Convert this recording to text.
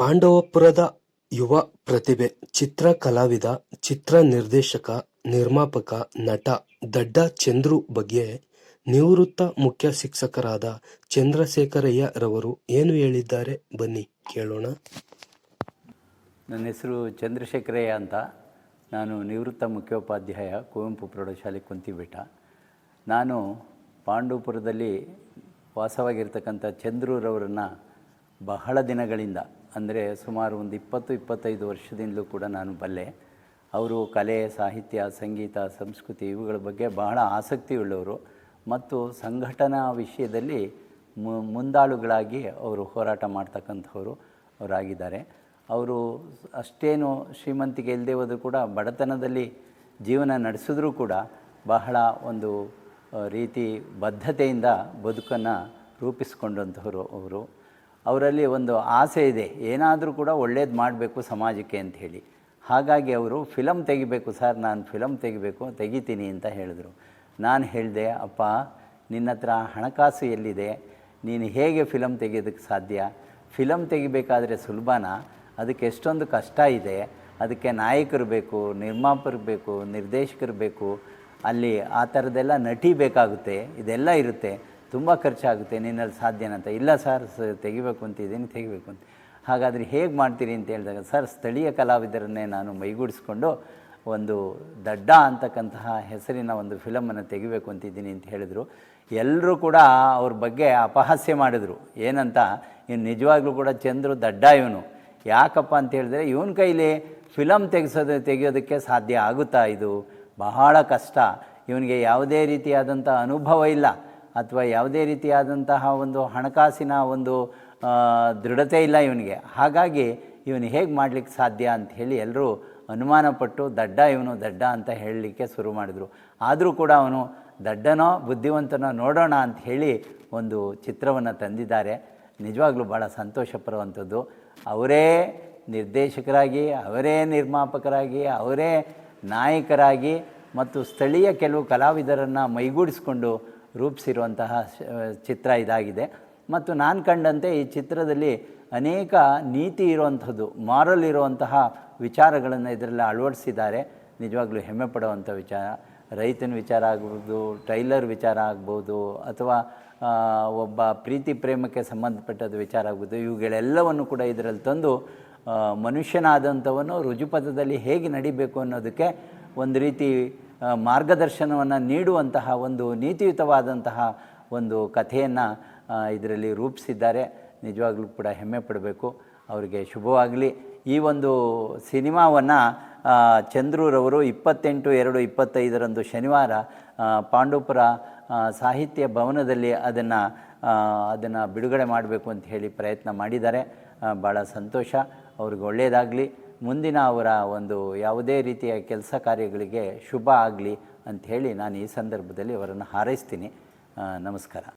ಪಾಂಡವಪುರದ ಯುವ ಪ್ರತಿಭೆ ಚಿತ್ರ ಕಲಾವಿದ ಚಿತ್ರ ನಿರ್ದೇಶಕ ನಿರ್ಮಾಪಕ, ನಟ ದಡ್ಡ ಚಂದ್ರು ಬಗ್ಗೆ ನಿವೃತ್ತ ಮುಖ್ಯ ಶಿಕ್ಷಕರಾದ ಚಂದ್ರಶೇಖರಯ್ಯ ರವರು ಏನು ಹೇಳಿದ್ದಾರೆ ಬನ್ನಿ ಕೇಳೋಣ. ನನ್ನ ಹೆಸರು ಚಂದ್ರಶೇಖರಯ್ಯ ಅಂತ. ನಾನು ನಿವೃತ್ತ ಮುಖ್ಯೋಪಾಧ್ಯಾಯ, ಕುವೆಂಪು ಪ್ರೌಢಶಾಲೆ ಕುಂತಿಬೆಟ್ಟ ನಾನು ಪಾಂಡವಪುರದಲ್ಲಿ ವಾಸವಾಗಿರ್ತಕ್ಕಂಥ ಚಂದ್ರೂರವರನ್ನು ಬಹಳ ದಿನಗಳಿಂದ ಅಂದರೆ ಸುಮಾರು ಒಂದು ಇಪ್ಪತ್ತು, ಇಪ್ಪತ್ತೈದು ವರ್ಷದಿಂದಲೂ ಕೂಡ ನಾನು ಬಲ್ಲೆ. ಅವರು ಕಲೆ, ಸಾಹಿತ್ಯ, ಸಂಗೀತ, ಸಂಸ್ಕೃತಿ ಇವುಗಳ ಬಗ್ಗೆ ಬಹಳ ಆಸಕ್ತಿಯುಳ್ಳವರು. ಮತ್ತು ಸಂಘಟನಾ ವಿಷಯದಲ್ಲಿ ಮುಂದಾಳುಗಳಾಗಿ ಅವರು ಹೋರಾಟ ಮಾಡ್ತಕ್ಕಂಥವರು ಅವರಾಗಿದ್ದಾರೆ. ಅವರು ಅಷ್ಟೇನು ಶ್ರೀಮಂತಿಗೆ ಇಲ್ಲದೆ ಹೋದರೂ ಕೂಡ ಬಡತನದಲ್ಲಿ ಜೀವನ ನಡೆಸಿದ್ರೂ ಕೂಡ ಬಹಳ ಒಂದು ರೀತಿ ಬದ್ಧತೆಯಿಂದ ಬದುಕನ್ನು ರೂಪಿಸ್ಕೊಂಡಂಥವ್ರು ಅವರು. ಅವರಲ್ಲಿ ಒಂದು ಆಸೆ ಇದೆ, ಏನಾದರೂ ಕೂಡ ಒಳ್ಳೇದು ಮಾಡಬೇಕು ಸಮಾಜಕ್ಕೆ ಅಂತ ಹೇಳಿ. ಹಾಗಾಗಿ ಅವರು ಫಿಲಮ್ ತೆಗಿಬೇಕು ಸರ್, ನಾನು ಫಿಲಮ್ ತೆಗಿಬೇಕು, ತೆಗಿತೀನಿ ಅಂತ ಹೇಳಿದರು. ನಾನು ಹೇಳಿದೆ, ಅಪ್ಪ, ನಿನ್ನ ಹತ್ರ ಹಣಕಾಸು ಎಲ್ಲಿದೆ? ನೀನು ಹೇಗೆ ಫಿಲಮ್ ತೆಗೆಯೋದಕ್ಕೆ ಸಾಧ್ಯ? ಫಿಲಮ್ ತೆಗಿಬೇಕಾದ್ರೆ ಸುಲಭನ? ಅದಕ್ಕೆ ಎಷ್ಟೊಂದು ಕಷ್ಟ ಇದೆ. ಅದಕ್ಕೆ ನಾಯಕರು ಬೇಕು, ನಿರ್ಮಾಪಕರು ಬೇಕು, ನಿರ್ದೇಶಕರು ಬೇಕು. ಅಲ್ಲಿ ಆ ಥರದ್ದೆಲ್ಲ ನಟಿ ಬೇಕಾಗುತ್ತೆ, ಇದೆಲ್ಲ ಇರುತ್ತೆ. ತುಂಬ ಖರ್ಚಾಗುತ್ತೆ, ನಿನ್ನಲ್ಲಿ ಸಾಧ್ಯನಂತ ಇಲ್ಲ ಸರ್ ತೆಗಿಬೇಕು ಅಂತಿದ್ದೀನಿ ತೆಗಿಬೇಕು ಅಂತ. ಹಾಗಾದರೆ ಹೇಗೆ ಮಾಡ್ತೀರಿ ಅಂತ ಹೇಳಿದಾಗ, ಸರ್, ಸ್ಥಳೀಯ ಕಲಾವಿದರನ್ನೇ ನಾನು ಮೈಗೂಡಿಸ್ಕೊಂಡು ಒಂದು ದಡ್ಡ ಅಂತಕ್ಕಂತಹ ಹೆಸರಿನ ಒಂದು ಫಿಲಮನ್ನು ತೆಗಿಬೇಕು ಅಂತಿದ್ದೀನಿ ಅಂತ ಹೇಳಿದರು. ಎಲ್ಲರೂ ಕೂಡ ಅವ್ರ ಬಗ್ಗೆ ಅಪಹಾಸ್ಯ ಮಾಡಿದರು. ಏನಂತ? ಇನ್ನು ನಿಜವಾಗ್ಲೂ ಕೂಡ ಚಂದ್ರು ದಡ್ಡ ಇವನು. ಯಾಕಪ್ಪ ಅಂತ ಹೇಳಿದ್ರೆ, ಇವನ ಕೈಲಿ ಫಿಲಮ್ ತೆಗೆಸೋದು, ತೆಗೆಯೋದಕ್ಕೆ ಸಾಧ್ಯ ಆಗುತ್ತಾ ಇದು? ಬಹಳ ಕಷ್ಟ. ಇವನಿಗೆ ಯಾವುದೇ ರೀತಿಯಾದಂಥ ಅನುಭವ ಇಲ್ಲ. ಅಥವಾ ಯಾವುದೇ ರೀತಿಯಾದಂತಹ ಒಂದು ಹಣಕಾಸಿನ ಒಂದು ದೃಢತೆ ಇಲ್ಲ ಇವನಿಗೆ. ಹಾಗಾಗಿ ಇವನು ಹೇಗೆ ಮಾಡಲಿಕ್ಕೆ ಸಾಧ್ಯ ಅಂತ ಹೇಳಿ ಎಲ್ಲರೂ ಅನುಮಾನಪಟ್ಟು ದಡ್ಡ ಇವನು, ದಡ್ಡ ಅಂತ ಹೇಳಲಿಕ್ಕೆ ಶುರು ಮಾಡಿದರು. ಆದರೂ ಕೂಡ ಅವನು ದಡ್ಡನೋ, ಬುದ್ಧಿವಂತನೋ ನೋಡೋಣ ಅಂತ ಹೇಳಿ ಒಂದು ಚಿತ್ರವನ್ನು ತಂದಿದ್ದಾರೆ. ನಿಜವಾಗ್ಲೂ ಭಾಳ ಸಂತೋಷ ಪಡುವಂಥದ್ದು ಅವರೇ ನಿರ್ದೇಶಕರಾಗಿ, ಅವರೇ ನಿರ್ಮಾಪಕರಾಗಿ, ಅವರೇ ನಾಯಕರಾಗಿ ಮತ್ತು ಸ್ಥಳೀಯ ಕೆಲವು ಕಲಾವಿದರನ್ನು ಮೈಗೂಡಿಸ್ಕೊಂಡು ರೂಪಿಸಿರುವಂತಹ ಚಿತ್ರ ಇದಾಗಿದೆ. ಮತ್ತು ನಾನು ಕಂಡಂತೆ ಈ ಚಿತ್ರದಲ್ಲಿ ಅನೇಕ ನೀತಿ ಇರುವಂಥದ್ದು, ಮಾರಲ್ ಇರುವಂತಹ ವಿಚಾರಗಳನ್ನು ಇದರಲ್ಲಿ ಅಳವಡಿಸಿದ್ದಾರೆ. ನಿಜವಾಗ್ಲೂ ಹೆಮ್ಮೆ ಪಡುವಂಥ ವಿಚಾರ. ರೈತನ ವಿಚಾರ ಆಗ್ಬೋದು, ಟೈಲರ್ ವಿಚಾರ ಆಗ್ಬೋದು, ಅಥವಾ ಒಬ್ಬ ಪ್ರೀತಿ ಪ್ರೇಮಕ್ಕೆ ಸಂಬಂಧಪಟ್ಟದ ವಿಚಾರ ಆಗ್ಬೋದು. ಇವುಗಳೆಲ್ಲವನ್ನು ಕೂಡ ಇದರಲ್ಲಿ ತಂದು ಮನುಷ್ಯನಾದಂಥವನು ರುಜುಪಥದಲ್ಲಿ ಹೇಗೆ ನಡಿಬೇಕು ಅನ್ನೋದಕ್ಕೆ ಒಂದು ರೀತಿ ಮಾರ್ಗದರ್ಶನವನ್ನು ನೀಡುವಂತಹ ಒಂದು ನೀತಿಯುತವಾದಂತಹ ಒಂದು ಕಥೆಯನ್ನು ಇದರಲ್ಲಿ ರೂಪಿಸಿದ್ದಾರೆ. ನಿಜವಾಗ್ಲೂ ಕೂಡ ಹೆಮ್ಮೆ ಪಡಬೇಕು. ಅವರಿಗೆ ಶುಭವಾಗಲಿ. ಈ ಒಂದು ಸಿನಿಮಾವನ್ನು ಚಂದ್ರೂರವರು ಇಪ್ಪತ್ತೆಂಟು ಎರಡು ಇಪ್ಪತ್ತೈದರಂದು ಶನಿವಾರ ಪಾಂಡುಪುರ ಸಾಹಿತ್ಯ ಭವನದಲ್ಲಿ ಅದನ್ನು ಅದನ್ನು ಬಿಡುಗಡೆ ಮಾಡಬೇಕು ಅಂತ ಹೇಳಿ ಪ್ರಯತ್ನ ಮಾಡಿದ್ದಾರೆ. ಭಾಳ ಸಂತೋಷ. ಅವ್ರಿಗೆ ಒಳ್ಳೆಯದಾಗಲಿ ಮುಂದಿನ ಅವರ ಒಂದು ಯಾವುದೇ ರೀತಿಯ ಕೆಲಸ ಕಾರ್ಯಗಳಿಗೆ ಶುಭ ಆಗಲಿ ಅಂಥೇಳಿ ನಾನು ಈ ಸಂದರ್ಭದಲ್ಲಿ ಅವರನ್ನು ಹಾರೈಸ್ತೀನಿ. ನಮಸ್ಕಾರ.